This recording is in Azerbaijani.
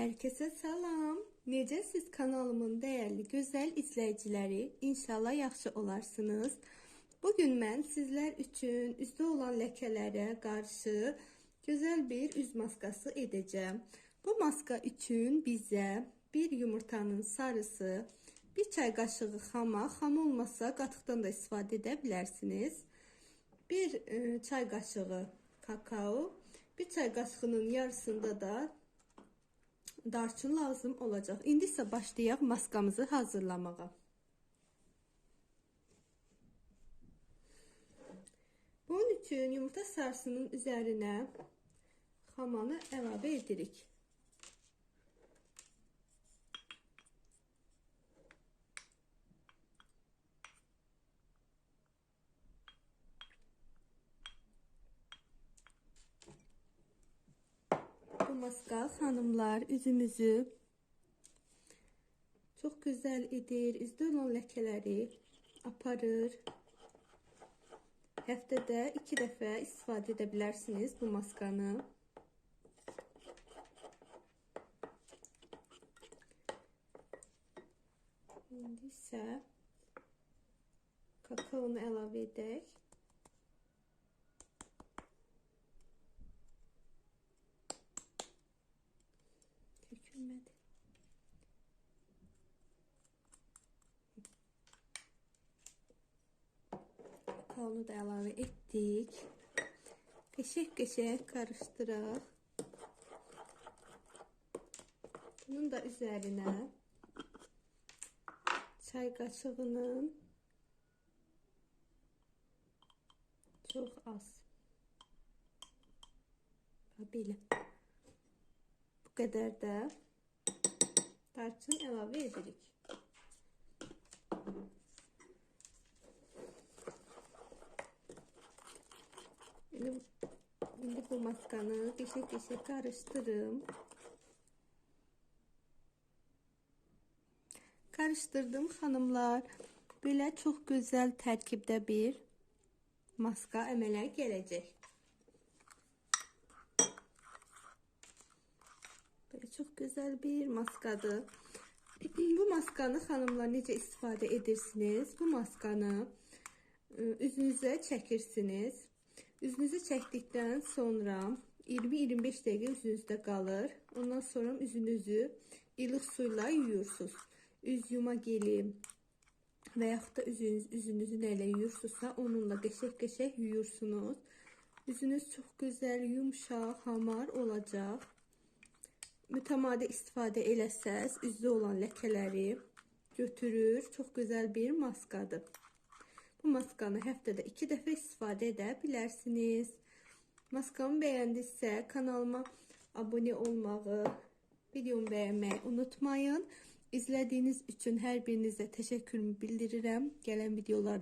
Herkese salam. Necəsiz kanalımın değerli güzel izleyicileri? İnşallah yaxşı olarsınız. Bugün mən sizlər üçün üzdə olan ləkələrə qarşı gözəl bir üz maskası edəcəm. Bu maska üçün bizə bir yumurtanın sarısı, bir çay qaşığı xama, xam olmasa qatıqdan da istifadə edə bilərsiniz. Bir e, çay qaşığı kakao, bir çay qaşığının yarısında da darçın lazım olacaq. İndi isə başlayaq maskamızı hazırlamağa. Bunun üçün yumurta sarısının üzərinə xamanı əlavə edirik. Bu maska hanımlar üzümüzü çok güzel edir. Üzdə olan ləkələri aparır. Həftədə 2 dəfə istifadə edə bilərsiniz bu maskanı. İndi isə kakaonu əlavə edək. Kakaonu da əlavə etdik. Qəşəng-qəşəng qarışdıraq. Bunun da üzərinə çay qaşığının çox az belə bu qədər də tarçın əlavə edirik. İndi, indi bu maskanı qəşəng-qəşəng qarışdırım. Karıştırdım hanımlar. Belə çox gözəl tərkibdə bir maska əmələ gələcək. Böyle çok güzel bir maskadır. Bu maskanı hanımlar necə istifadə edirsiniz? Bu maskanı ıı, üzünüzə çəkirsiniz. Üzünüzü çəkdikdən sonra 20-25 dəqiqə üzünüzdə qalır. Ondan sonra üzünüzü ilıq suyla yuyursunuz. Üz yuma geli və yaxud da üzünüz, üzünüzü nə ilə yuyursunuzsa onunla qəşəng-qəşəng yuyursunuz. Üzünüz çox gözəl, yumşaq, hamar olacaq. Mütəmadi istifadə eləsəz, üzdə olan ləkələri götürür. Çox gözəl bir maskadır. Bu maskanı haftada iki defa istifade edebilirsiniz. Maskamı beğendiysə kanalıma abone olmağı, videomu beğenmeyi unutmayın. İzlediğiniz için her birinize teşekkürümü bildiririm. Gelen videolarda